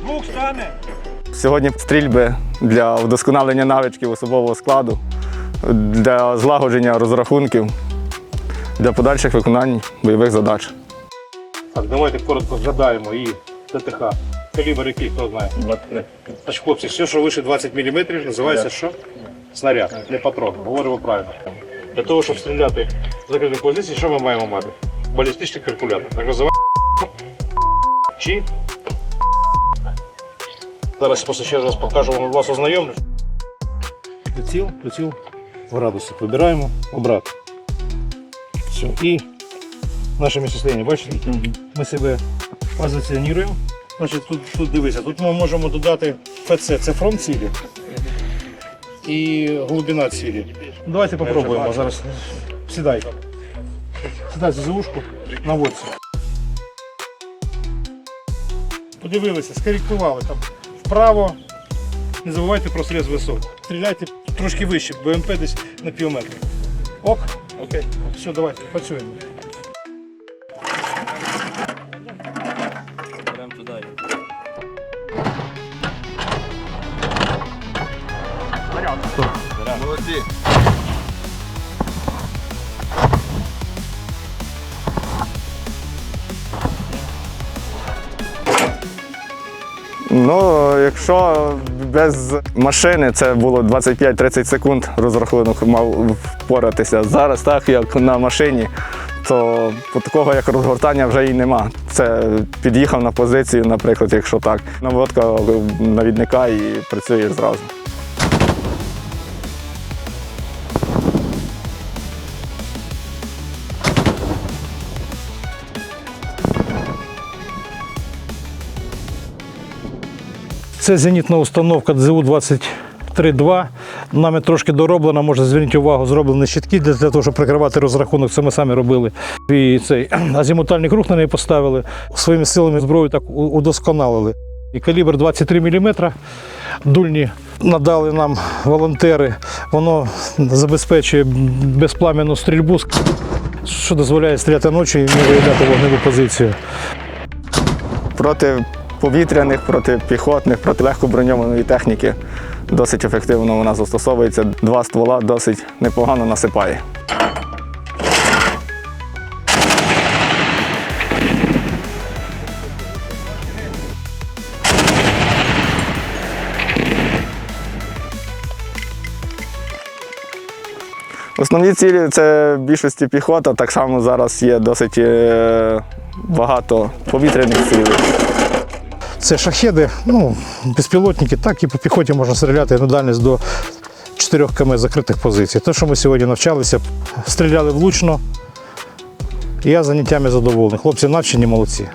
Звук стане. Сьогодні стрільби для вдосконалення навичків особового складу, для злагодження розрахунків, для подальших виконань бойових задач. Так, давайте коротко згадаємо і ТТХ. Калібр який, хто знає? 23. Значить, хлопці, все, що вище 20 мм, називається що? Снаряд, не патрон. Говоримо правильно. Для того, щоб стріляти з закритих позицій, що ми маємо мати? Балістичний калькулятор. Так називаємо чи. Зараз просто ще раз покажу вам вас ознайомлю. Приціл, приціл в градусах. Вибираємо обрати. Все. І наше місцестояння, бачите? Ми себе позиціонуємо. Значить, тут, тут дивися, тут ми можемо додати ПЦ, це фронт цілі і глибина цілі. Давайте попробуємо зараз. Сідай. Сідай за ушку, наводься. Подивилися, скоректували там вправо. Не забувайте про срез висот. Стріляйте трошки вище, БМП десь на півметра. Ок? Окей. Все, давайте, працюємо. Ну, якщо без машини це було 25-30 секунд, розрахунок мав впоратися. Зараз, так як на машині, то такого як розгортання вже і нема. Це під'їхав на позицію, наприклад, якщо так. Наводка навідника і працює зразу. Це зенітна установка ДЗУ-23-2. Нами трошки дороблена, може зверніть увагу, зроблені щитки для, для того, щоб прикривати розрахунок. Це ми самі робили. І цей азімутальний круг на неї поставили. Своїми силами зброю так удосконалили. І калібр 23 мм. Дульні надали нам волонтери. Воно забезпечує безплам'яну стрільбу, що дозволяє стріляти ночі і не виявляти вогневу позицію. Проти повітряних, проти піхотних, проти легкоброньованої техніки досить ефективно вона застосовується. Два ствола досить непогано насипає. Основні цілі це в більшості піхота. Так само зараз є досить е, багато повітряних цілей. Це шахеди, ну, безпілотники, так і по піхоті можна стріляти на дальність до 4 км закритих позицій. Те, що ми сьогодні навчалися, стріляли влучно. Я заняттями задоволений. Хлопці навчені молодці.